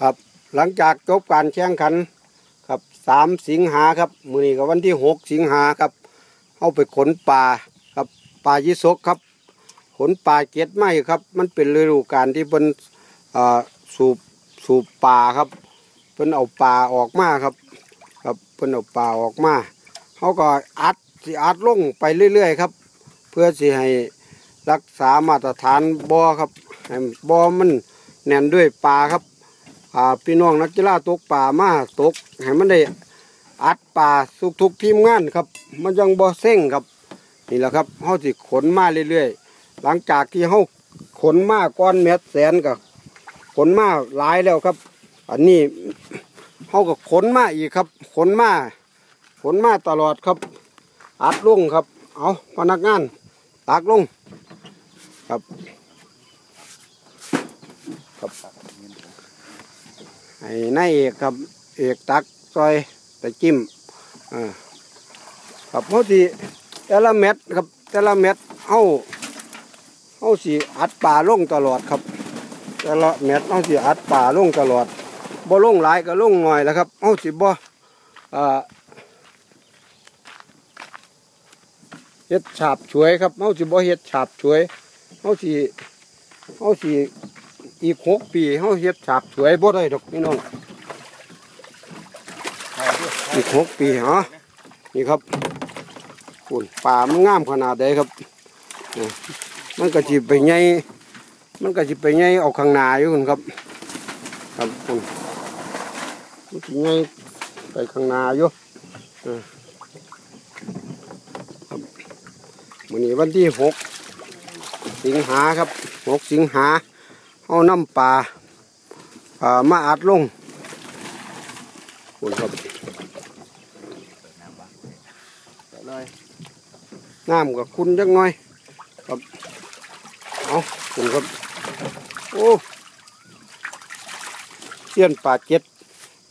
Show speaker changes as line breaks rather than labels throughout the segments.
ครับ หลังจากจบการแข่งขันครับสามสิงหาครับมือนี้ก็วันที่หกสิงหาครับเอาไปขนปลาครับปลายิสกครับ ขนปลาเก็ดไม่ครับ มันเป็นฤดูกาลที่เป็นสูบสูบปลาครับเพิ่นเอาปลาออกมาครับ ครับเพิ่นเอาปลาออกมาเขาก็อัดสิอัดลงไปเรื่อยๆครับ เพื่อสิให้รักษามาตรฐานบ่อครับบ่อมันแน่นด้วยปลาครับ อ่าพี่น้องนักกีฬาตกป่ามาตกให้มันได้อัดป่าทุกทุกทีมงานครับ มันยังบ่เส้งครับ นี่แหละครับเฮาสิขนมาเรื่อยๆ หลังจากที่เฮาขนมาก้อนเม็ดแสนกับขนมาหลายแล้วครับ อันนี้เฮาก็ขนมาอีกครับขนมาขนมาตลอดครับ อัดลงครับ เอาพนักงานตักลงครับ ไอ้นายเอกครับเอกตักซอยตะจิ้มอ่าครับเพราะที่แต่ละเม็ดครับแต่ละเม็ดเอาเอาสีอัดป่าลงตลอดครับ แต่ละเม็ดเอาสีอัดป่าลงตลอดบ่ลงหลายก็ลงหน่อยแล้วครับเอาสีบ่อ่าเฮ็ดฉาบช่วยครับเอาสีบ่เฮ็ดฉาบช่วยเอาสีเอาสี อีกหกปีเขาเฮ็ดฉาบสวยบ่ได้ดอกพี่น้องอีกหกปีฮะนี่ครับคุณป่ามันงามขนาดใดครับ มันก็จิไปไงมันก็จิไปไงเอาข้างหน้าอยู่คุณครับ ครับคุณมันจิไงไปข้างหน้าอยู่ครับวันนี้วันที่หกสิงหาครับหกสิงหา เอาน้ำปลาามาอัดลงคุณครับน้ำกับคุณจักหน่อยครับเอาคุณครับโอ้เสี้ยนปลาเจ็ด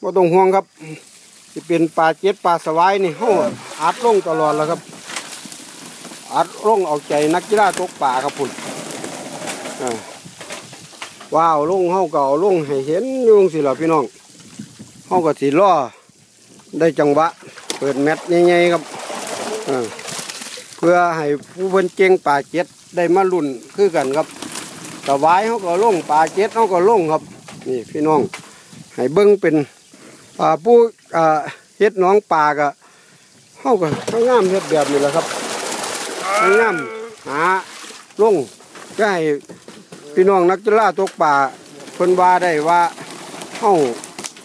ว่าต้องห่วงครับจะเป็นปลาเจ็ดปลาสวายนี่เขาอัดลงตลอดแล้วครับ อัดลงเอาใจนักกีฬาตกป่าครับคุณอ่า ว้าวลุงเฮาก็เอาลงให้เห็นอยู่สิล่ะพี่น้องเฮาก็สิล่อได้จังหวะ เปิดแมตช์ใหญ่ๆครับเพื่อให้ผู้เพิ่นเก่งป่าเจ็ดได้มาลุ่นคือกันครับสวายเฮาก็ลงป่าเจ็ดเฮาก็ลงครับ นี่พี่น้องให้เบิ่งเป็นผู้เฮ็ดน้องป่าก็เฮาก็พยายามเฮ็ดแบบนี้แหละครับพยายามหาลงก็ให้ พี่น้องนักกีฬาตกป่าเพิ่นว่าได้ว่าเฮา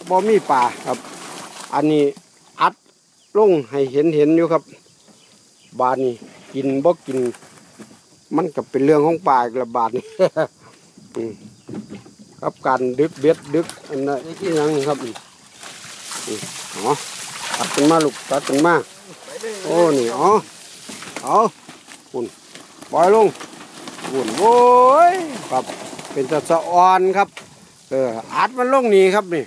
บ่มีป่าครับ อันนี้อัดลงให้เห็นเห็นอยู่ครับ บาดนี้กินบ่กิน มันก็เป็นเรื่องของป่าอีกละบาดนี้อืมครับการดึกเบ็ดดึกอันนั้นที่ยังนี่ครับนี่อ๋อตัดกันมาลูกตัดกันมาโอ้นี่อ๋อเอาคุณปล่อยลง วุ่นโว้ยครับเป็นตะสะออนครับ เอออัดมันลงนี่ครับนี่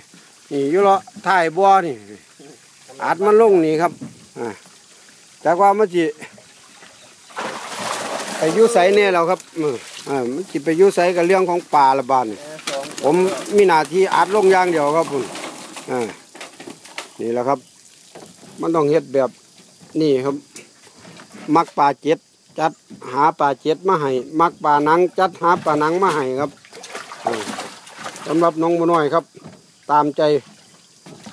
นี่อยู่ละถ่ายบัวนี่อัดมันลงนี่ครับอ่าแต่ว่ามันจิไปยุไสเนี่ยเราครับเอออ่ามันจิไปอยุไสกับเรื่องของป่าละบานผมมีหน้าที่อัดลงอย่างเดียวครับคุณอ่านี่แหละครับ มันต้องเฮ็ดแบบนี่ครับ มักป่าเจ็ด จัดหาปลาเจ็ดมาให้มักปลาหนัง จัดหาปลาหนังมาให้ครับสำหรับน้องบุน้อยครับ ตามใจ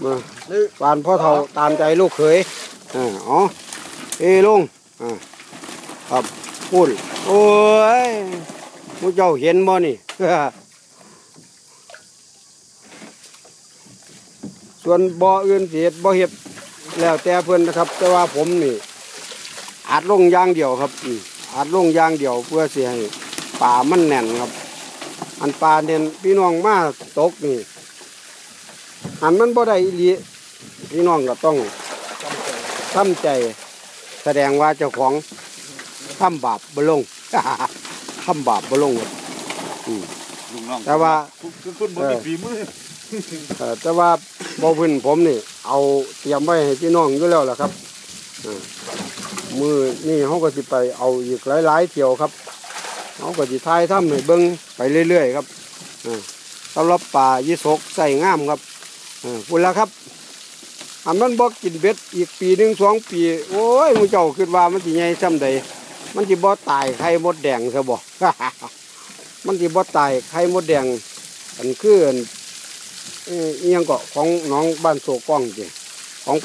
มาปานพ่อเฒ่าตามใจลูกเขยอ๋อเอลุงครับพูดโอ้ยมูเจ้าเห็นบ่นี่ส่วนบ่ออื่นเสียบ่เห็ดแล้วแต่เพื่อนนะครับ แต่ว่าผมนี่ อัดลงอย่างเดียวครับอืมอัดลงอย่างเดียวเพื่อเสียให้ป่ามันแน่นครับ อันป่าเด่นพี่น้องมาตกนี่อันมันบ่ได้อีหลีพี่น้องก็ต้องทำใจแสดงว่าเจ้าของทำบาปบ่ลงทำบาปบ่ลงครับอืม
ลุงน้อง
แต่ว่า
คือคุณบ่มีฝีมือ
เอ่อแต่ว่าบ่พื้นผมนี่ เอาเตรียมไว้ให้พี่น้องอยู่แล้วล่ะครับอ่า มือนี่เขาก็สิไปเอาอีกหลายๆเที่ยวครับเขาก็สิทายทำให้เบิ้งไปเรื่อยๆครับสำหรับป่ายี่สกใส่งามครับเออพุ่นละครับอันมันบอกกินเบ็ดอีกปีหนึ่งสองปี โอ้ยมูเจ้าคิดว่ามันสิใหญ่ซ้ำใดมันสิบ่ตายไข่มดแดงซะบ่มันสิบ่ตายไข่มดแดงอันคืออันเอ่ยังก็ของน้องบ้านโศกล้องจริงของ